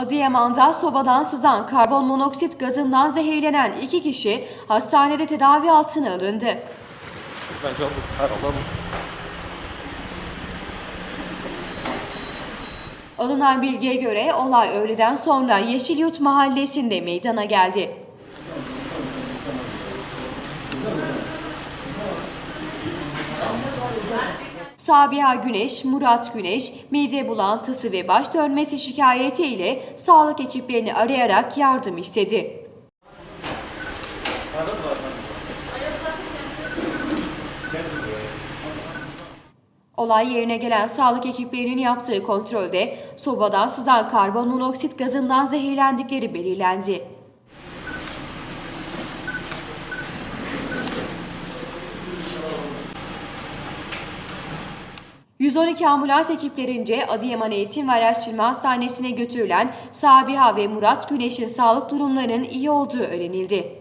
Adıyaman'da sobadan sızan karbon monoksit gazından zehirlenen iki kişi hastanede tedavi altına alındı. Alınan bilgiye göre olay öğleden sonra Yeşilyurt mahallesinde meydana geldi. Sabiha Güneş, Murat Güneş, mide bulantısı ve baş dönmesi şikayetiyle sağlık ekiplerini arayarak yardım istedi. Olay yerine gelen sağlık ekiplerinin yaptığı kontrolde sobadan sızan karbon monoksit gazından zehirlendikleri belirlendi. ...112 ambulans ekiplerince Adıyaman Eğitim ve Araştırma Hastanesi'ne götürülen Sabiha ve Murat Güneş'in sağlık durumlarının iyi olduğu öğrenildi.